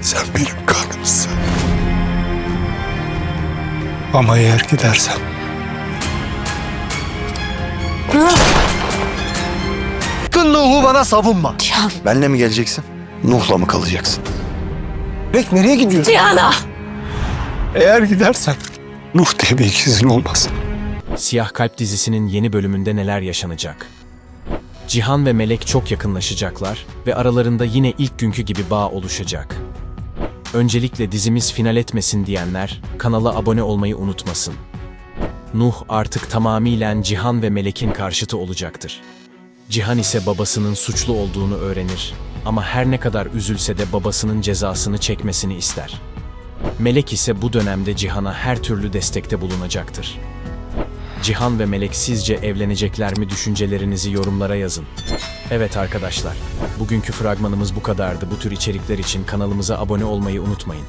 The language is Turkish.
Sen benim kanımsın. Ama eğer gidersen... Sakın Nuh'u bana savunma. Cihan. Benle mi geleceksin? Nuh'la mı kalacaksın? Bek nereye gidiyorsun? Cihan'a. Eğer gidersen Nuh diye bir ikizin olmaz. Siyah Kalp dizisinin yeni bölümünde neler yaşanacak? Cihan ve Melek çok yakınlaşacaklar ve aralarında yine ilk günkü gibi bağ oluşacak. Öncelikle dizimiz final etmesin diyenler kanala abone olmayı unutmasın. Nuh artık tamamıyla Cihan ve Melek'in karşıtı olacaktır. Cihan ise babasının suçlu olduğunu öğrenir ama her ne kadar üzülse de babasının cezasını çekmesini ister. Melek ise bu dönemde Cihan'a her türlü destekte bulunacaktır. Cihan ve Melek sizce evlenecekler mi düşüncelerinizi yorumlara yazın. Evet arkadaşlar, bugünkü fragmanımız bu kadardı. Bu tür içerikler için kanalımıza abone olmayı unutmayın.